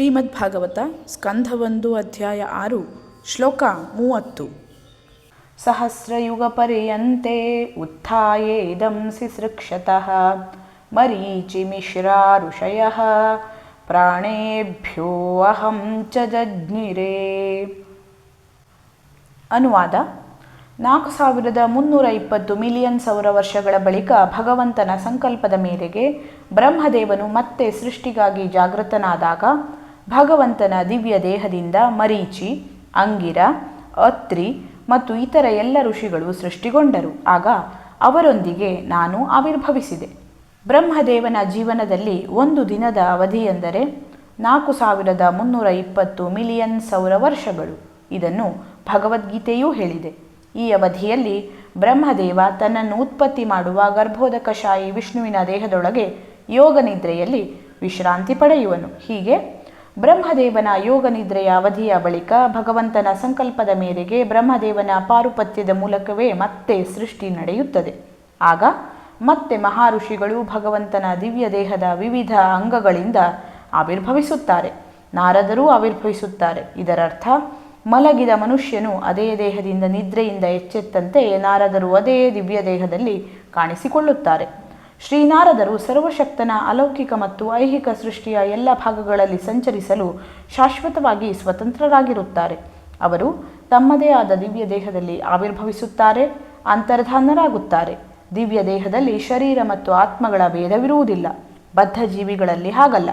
ಶ್ರೀಮದ್ ಭಾಗವತ ಸ್ಕಂಧ ಅಧ್ಯಾಯ ಆರು, ಶ್ಲೋಕ ಮೂವತ್ತು. ಸಹಸ್ರಯುಗಪರ್ಯಂತೆ ಉತ್ಥಾಯೇದಂ ಸಿಸೃಕ್ಷತಃ ಮರೀಚಿಮಿಶ್ರಾ ಋಷಯಃ ಪ್ರಾಣೇಭ್ಯೋ ಅಹಂ ಚ ಜಜ್ಞಿರೇ. ಅನುವಾದ, ನಾಲ್ಕು ಸಾವಿರದ ಮುನ್ನೂರ ಇಪ್ಪತ್ತು ಮಿಲಿಯನ್ ಸೌರ ವರ್ಷಗಳ ಬಳಿಕ ಭಗವಂತನ ಸಂಕಲ್ಪದ ಮೇರೆಗೆ ಬ್ರಹ್ಮದೇವನು ಮತ್ತೆ ಸೃಷ್ಟಿಗಾಗಿ ಜಾಗೃತನಾದಾಗ ಭಗವಂತನ ದಿವ್ಯ ದೇಹದಿಂದ ಮರೀಚಿ, ಅಂಗಿರ, ಅತ್ರಿ ಮತ್ತು ಇತರ ಎಲ್ಲ ಋಷಿಗಳು ಸೃಷ್ಟಿಗೊಂಡರು. ಆಗ ಅವರೊಂದಿಗೆ ನಾನು ಆವಿರ್ಭವಿಸಿದೆ. ಬ್ರಹ್ಮದೇವನ ಜೀವನದಲ್ಲಿ ಒಂದು ದಿನದ ಅವಧಿಯೆಂದರೆ ನಾಲ್ಕು ಸಾವಿರದ ಮುನ್ನೂರ ಇಪ್ಪತ್ತು ಮಿಲಿಯನ್ ಸೌರ ವರ್ಷಗಳು. ಇದನ್ನು ಭಗವದ್ಗೀತೆಯೂ ಹೇಳಿದೆ. ಈ ಅವಧಿಯಲ್ಲಿ ಬ್ರಹ್ಮದೇವ ತನ್ನನ್ನು ಉತ್ಪತ್ತಿ ಮಾಡುವ ಗರ್ಭೋದಕಶಾಹಿ ವಿಷ್ಣುವಿನ ದೇಹದೊಳಗೆ ಯೋಗ ನಿದ್ರೆಯಲ್ಲಿ ವಿಶ್ರಾಂತಿ ಪಡೆಯುವನು. ಹೀಗೆ ಬ್ರಹ್ಮದೇವನ ಯೋಗ ನಿದ್ರೆಯ ಅವಧಿಯ ಬಳಿಕ ಭಗವಂತನ ಸಂಕಲ್ಪದ ಮೇರೆಗೆ ಬ್ರಹ್ಮದೇವನ ಪಾರುಪತ್ಯದ ಮೂಲಕವೇ ಮತ್ತೆ ಸೃಷ್ಟಿ ನಡೆಯುತ್ತದೆ. ಆಗ ಮತ್ತೆ ಮಹಾಋಷಿಗಳು ಭಗವಂತನ ದಿವ್ಯ ದೇಹದ ವಿವಿಧ ಅಂಗಗಳಿಂದ ಆವಿರ್ಭವಿಸುತ್ತಾರೆ. ನಾರದರೂ ಆವಿರ್ಭವಿಸುತ್ತಾರೆ. ಇದರರ್ಥ, ಮಲಗಿದ ಮನುಷ್ಯನು ಅದೇ ದೇಹದಿಂದ ನಿದ್ರೆಯಿಂದ ಎಚ್ಚೆತ್ತಂತೆ ನಾರದರು ಅದೇ ದಿವ್ಯ ದೇಹದಲ್ಲಿ ಕಾಣಿಸಿಕೊಳ್ಳುತ್ತಾರೆ. ಶ್ರೀನಾರದರು ಸರ್ವಶಕ್ತನ ಅಲೌಕಿಕ ಮತ್ತು ಐಹಿಕ ಸೃಷ್ಟಿಯ ಎಲ್ಲ ಭಾಗಗಳಲ್ಲಿ ಸಂಚರಿಸಲು ಶಾಶ್ವತವಾಗಿ ಸ್ವತಂತ್ರರಾಗಿರುತ್ತಾರೆ. ಅವರು ತಮ್ಮದೇ ಆದ ದಿವ್ಯ ದೇಹದಲ್ಲಿ ಆವಿರ್ಭವಿಸುತ್ತಾರೆ, ಅಂತರ್ಧಾನರಾಗುತ್ತಾರೆ. ದಿವ್ಯ ದೇಹದಲ್ಲಿ ಶರೀರ ಮತ್ತು ಆತ್ಮಗಳ ಭೇದವಿರುವುದಿಲ್ಲ. ಬದ್ಧ ಜೀವಿಗಳಲ್ಲಿ ಹಾಗಲ್ಲ.